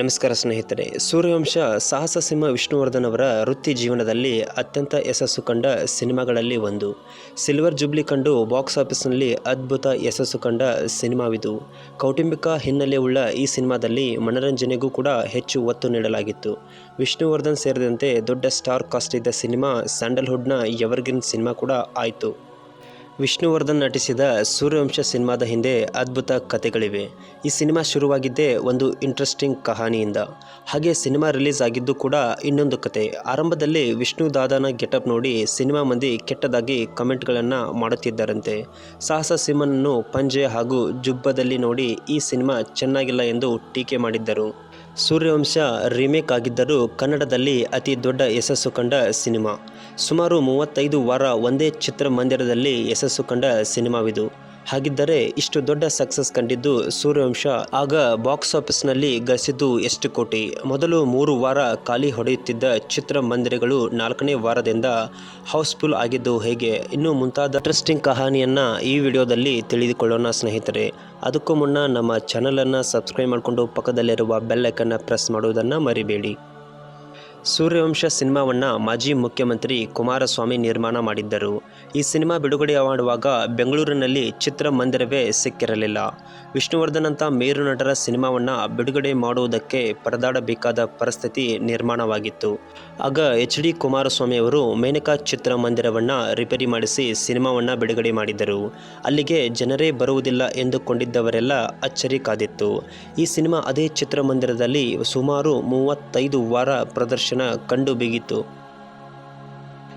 ನಮಸ್ಕಾರ ಸ್ನೇಹಿತರೆ. ಸೂರ್ಯವಂಶ ಸಾಹಸ ಸಿಂಹ ವಿಷ್ಣುವರ್ಧನ್ ಅವರ ವೃತ್ತಿ ಜೀವನದಲ್ಲಿ ಅತ್ಯಂತ ಯಶಸ್ಸು ಕಂಡ ಸಿನಿಮಾಗಳಲ್ಲಿ ಒಂದು. ಸಿಲ್ವರ್ ಜುಬ್ಲಿ ಕಂಡು ಬಾಕ್ಸ್ ಆಫೀಸ್ನಲ್ಲಿ ಅದ್ಭುತ ಯಶಸ್ಸು ಕಂಡ ಸಿನಿಮಾವಿದು. ಕೌಟುಂಬಿಕ ಹಿನ್ನೆಲೆಯುಳ್ಳ ಈ ಸಿನಿಮಾದಲ್ಲಿ ಮನರಂಜನೆಗೂ ಕೂಡ ಹೆಚ್ಚು ಒತ್ತು ನೀಡಲಾಗಿತ್ತು. ವಿಷ್ಣುವರ್ಧನ್ ಸೇರಿದಂತೆ ದೊಡ್ಡ ಸ್ಟಾರ್ ಕಾಸ್ಟ್ ಇದ್ದ ಸಿನಿಮಾ ಸ್ಯಾಂಡಲ್ವುಡ್ನ ಎವರ್ಗ್ರೀನ್ ಸಿನಿಮಾ ಕೂಡ ಆಯಿತು. ವಿಷ್ಣುವರ್ಧನ್ ನಟಿಸಿದ ಸೂರ್ಯವಂಶ ಸಿನಿಮಾದ ಹಿಂದೆ ಅದ್ಭುತ ಕಥೆಗಳಿವೆ. ಈ ಸಿನಿಮಾ ಶುರುವಾಗಿದ್ದೇ ಒಂದು ಇಂಟ್ರೆಸ್ಟಿಂಗ್ ಕಹಾನಿಯಿಂದ. ಹಾಗೆ ಸಿನಿಮಾ ರಿಲೀಸ್ ಆಗಿದ್ದು ಕೂಡ ಇನ್ನೊಂದು ಕತೆ. ಆರಂಭದಲ್ಲಿ ವಿಷ್ಣು ದಾದಾನ ಗೆಟಪ್ ನೋಡಿ ಸಿನಿಮಾ ಮಂದಿ ಕೆಟ್ಟದಾಗಿ ಕಮೆಂಟ್ಗಳನ್ನು ಮಾಡುತ್ತಿದ್ದರಂತೆ. ಸಾಹಸ ಸಿಂಹನನ್ನು ಪಂಜೆ ಹಾಗೂ ಜುಬ್ಬದಲ್ಲಿ ನೋಡಿ ಈ ಸಿನಿಮಾ ಚೆನ್ನಾಗಿಲ್ಲ ಎಂದು ಟೀಕೆ ಮಾಡಿದ್ದರು. ಸೂರ್ಯವಂಶ ರಿಮೇಕ್ ಆಗಿದ್ದರೂ ಕನ್ನಡದಲ್ಲಿ ಅತಿ ದೊಡ್ಡ ಯಶಸ್ಸು ಕಂಡ ಸಿನಿಮಾ. ಸುಮಾರು ಮೂವತ್ತೈದು ವಾರ ಒಂದೇ ಚಿತ್ರಮಂದಿರದಲ್ಲಿ ಯಶಸ್ಸು ಕಂಡ ಸಿನಿಮಾವಿದು. ಹಾಗಿದ್ದರೆ ಇಷ್ಟು ದೊಡ್ಡ ಸಕ್ಸಸ್ ಕಂಡಿದ್ದು ಸೂರ್ಯವಂಶ. ಆಗ ಬಾಕ್ಸ್ ಆಫೀಸ್ನಲ್ಲಿ ಗಳಿಸಿದ್ದು ಎಷ್ಟು ಕೋಟಿ? ಮೊದಲು ಮೂರು ವಾರ ಖಾಲಿ ಹೊಡೆಯುತ್ತಿದ್ದ ಚಿತ್ರಮಂದಿರಗಳು ನಾಲ್ಕನೇ ವಾರದಿಂದ ಹೌಸ್ಫುಲ್ ಆಗಿದ್ದು ಹೇಗೆ? ಇನ್ನು ಮುಂತಾದ ಇಂಟ್ರೆಸ್ಟಿಂಗ್ ಕಹಾನಿಯನ್ನು ಈ ವಿಡಿಯೋದಲ್ಲಿ ತಿಳಿದುಕೊಳ್ಳೋಣ ಸ್ನೇಹಿತರೆ. ಅದಕ್ಕೂ ಮುನ್ನ ನಮ್ಮ ಚಾನಲನ್ನು ಸಬ್ಸ್ಕ್ರೈಬ್ ಮಾಡಿಕೊಂಡು ಪಕ್ಕದಲ್ಲಿರುವ ಬೆಲ್ಲೈಕನ್ನು ಪ್ರೆಸ್ ಮಾಡುವುದನ್ನು ಮರಿಬೇಡಿ. ಸೂರ್ಯವಂಶ ಸಿನಿಮಾವನ್ನು ಮಾಜಿ ಮುಖ್ಯಮಂತ್ರಿ ಕುಮಾರಸ್ವಾಮಿ ನಿರ್ಮಾಣ ಮಾಡಿದ್ದರು. ಈ ಸಿನಿಮಾ ಬಿಡುಗಡೆ ಮಾಡುವಾಗ ಬೆಂಗಳೂರಿನಲ್ಲಿ ಚಿತ್ರಮಂದಿರವೇ ಸಿಕ್ಕಿರಲಿಲ್ಲ. ವಿಷ್ಣುವರ್ಧನ್ ಅಂತ ಮೇರು ನಟರ ಸಿನಿಮಾವನ್ನು ಬಿಡುಗಡೆ ಮಾಡುವುದಕ್ಕೆ ಪರದಾಡಬೇಕಾದ ಪರಿಸ್ಥಿತಿ ನಿರ್ಮಾಣವಾಗಿತ್ತು. ಆಗ ಎಚ್ ಡಿ ಕುಮಾರಸ್ವಾಮಿ ಅವರು ಮೇನಕಾ ಚಿತ್ರಮಂದಿರವನ್ನು ರಿಪೇರಿ ಮಾಡಿಸಿ ಸಿನಿಮಾವನ್ನು ಬಿಡುಗಡೆ ಮಾಡಿದರು ಅಲ್ಲಿಗೆ ಜನರೇ ಬರುವುದಿಲ್ಲ ಎಂದುಕೊಂಡಿದ್ದವರೆಲ್ಲ ಅಚ್ಚರಿ ಕಾದಿತ್ತು. ಈ ಸಿನಿಮಾ ಅದೇ ಚಿತ್ರಮಂದಿರದಲ್ಲಿ ಸುಮಾರು ಮೂವತ್ತೈದು ವಾರ ಪ್ರದರ್ಶನ ಕಂಡು ಬಿಗಿತ್ತು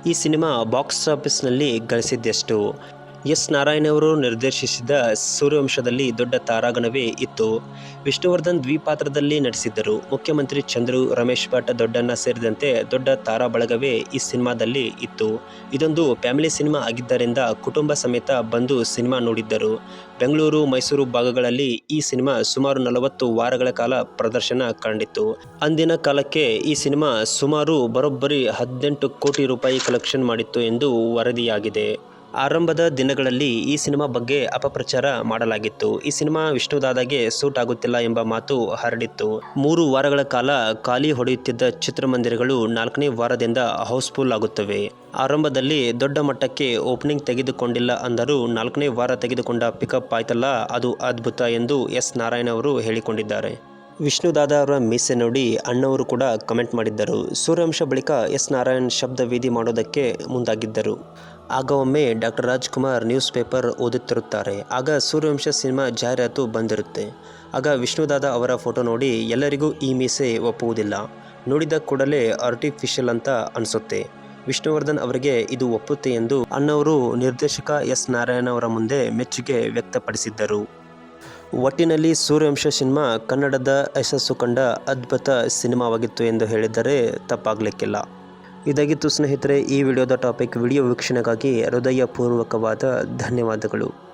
ಈ ಸಿನಿಮಾ ಬಾಕ್ಸ್ ಆಫೀಸ್ನಲ್ಲಿ ಗಳಿಸಿದ್ದೆಷ್ಟು? ಎಸ್ ನಾರಾಯಣವರು ನಿರ್ದೇಶಿಸಿದ ಸೂರ್ಯವಂಶದಲ್ಲಿ ದೊಡ್ಡ ತಾರಾಗಣವೇ ಇತ್ತು. ವಿಷ್ಣುವರ್ಧನ್ ದ್ವಿಪಾತ್ರದಲ್ಲಿ ನಟಿಸಿದ್ದರು. ಮುಖ್ಯಮಂತ್ರಿ ಚಂದ್ರು, ರಮೇಶ್ ಭಟ್, ದೊಡ್ಡಣ್ಣ ಸೇರಿದಂತೆ ದೊಡ್ಡ ತಾರಾ ಬಳಗವೇ ಈ ಸಿನಿಮಾದಲ್ಲಿ ಇತ್ತು. ಇದೊಂದು ಫ್ಯಾಮಿಲಿ ಸಿನಿಮಾ ಆಗಿದ್ದರಿಂದ ಕುಟುಂಬ ಸಮೇತ ಬಂದು ಸಿನಿಮಾ ನೋಡಿದ್ದರು. ಬೆಂಗಳೂರು, ಮೈಸೂರು ಭಾಗಗಳಲ್ಲಿ ಈ ಸಿನಿಮಾ ಸುಮಾರು ನಲವತ್ತು ವಾರಗಳ ಕಾಲ ಪ್ರದರ್ಶನ ಕಂಡಿತ್ತು. ಅಂದಿನ ಕಾಲಕ್ಕೆ ಈ ಸಿನಿಮಾ ಸುಮಾರು ಬರೋಬ್ಬರಿ ಹದಿನೆಂಟು ಕೋಟಿ ರೂಪಾಯಿ ಕಲೆಕ್ಷನ್ ಮಾಡಿತ್ತು ಎಂದು ವರದಿಯಾಗಿದೆ. ಆರಂಭದ ದಿನಗಳಲ್ಲಿ ಈ ಸಿನಿಮಾ ಬಗ್ಗೆ ಅಪಪ್ರಚಾರ ಮಾಡಲಾಗಿತ್ತು. ಈ ಸಿನಿಮಾ ವಿಷ್ಣುದಾದಾಗೆ ಸೂಟ್ ಆಗುತ್ತಿಲ್ಲ ಎಂಬ ಮಾತು ಹರಡಿತ್ತು. ಮೂರು ವಾರಗಳ ಕಾಲ ಖಾಲಿ ಹೊಡೆಯುತ್ತಿದ್ದ ಚಿತ್ರಮಂದಿರಗಳು ನಾಲ್ಕನೇ ವಾರದಿಂದ ಹೌಸ್ಫುಲ್ ಆಗುತ್ತವೆ. ಆರಂಭದಲ್ಲಿ ದೊಡ್ಡ ಮಟ್ಟಕ್ಕೆ ಓಪನಿಂಗ್ ತೆಗೆದುಕೊಂಡಿಲ್ಲ ಅಂದರೂ ನಾಲ್ಕನೇ ವಾರ ತೆಗೆದುಕೊಂಡ ಪಿಕಪ್ ಆಯ್ತಲ್ಲ, ಅದು ಅದ್ಭುತ ಎಂದು ಎಸ್. ನಾರಾಯಣ್ ಅವರು ಹೇಳಿಕೊಂಡಿದ್ದಾರೆ. ವಿಷ್ಣುದಾದ ಅವರ ಮೀಸೆ ನೋಡಿ ಅಣ್ಣವರು ಕೂಡ ಕಮೆಂಟ್ ಮಾಡಿದ್ದರು. ಸೂರ್ಯವಂಶ ಬಳಿಕ ಎಸ್. ನಾರಾಯಣ್ ಶಬ್ದ ವೇದಿ ಮಾಡೋದಕ್ಕೆ ಮುಂದಾಗಿದ್ದರು. ಆಗ ಒಮ್ಮೆ ಡಾಕ್ಟರ್ ರಾಜ್ಕುಮಾರ್ ನ್ಯೂಸ್ ಪೇಪರ್ ಓದುತ್ತಿರುತ್ತಾರೆ. ಆಗ ಸೂರ್ಯವಂಶ ಸಿನಿಮಾ ಜಾಹೀರಾತು ಬಂದಿರುತ್ತೆ. ಆಗ ವಿಷ್ಣುದಾದ ಅವರ ಫೋಟೋ ನೋಡಿ ಎಲ್ಲರಿಗೂ ಈ ಮೀಸೆ ಒಪ್ಪುವುದಿಲ್ಲ. ನೋಡಿದ ಕೂಡಲೇ ಆರ್ಟಿಫಿಷಿಯಲ್ ಅಂತ ಅನಿಸುತ್ತೆ. ವಿಷ್ಣುವರ್ಧನ್ ಅವರಿಗೆ ಇದು ಒಪ್ಪುತ್ತೆ ಎಂದು ಅಣ್ಣವರು ನಿರ್ದೇಶಕ ಎಸ್. ನಾರಾಯಣ ಅವರ ಮುಂದೆ ಮೆಚ್ಚುಗೆ ವ್ಯಕ್ತಪಡಿಸಿದ್ದರು. ಒಟ್ಟಿನಲ್ಲಿ ಸೂರ್ಯವಂಶ ಸಿನಿಮಾ ಕನ್ನಡದ ಯಶಸ್ಸು ಕಂಡ ಅದ್ಭುತ ಸಿನಿಮಾವಾಗಿತ್ತು ಎಂದು ಹೇಳಿದರೆ ತಪ್ಪಾಗಲಿಕ್ಕಿಲ್ಲ. ಇದಾಗಿತ್ತು ಸ್ನೇಹಿತರೆ ಈ ವಿಡಿಯೋದ ಟಾಪಿಕ್ ವಿಡಿಯೋ ವೀಕ್ಷಣೆಗಾಗಿ ಹೃದಯಪೂರ್ವಕವಾದ ಧನ್ಯವಾದಗಳು.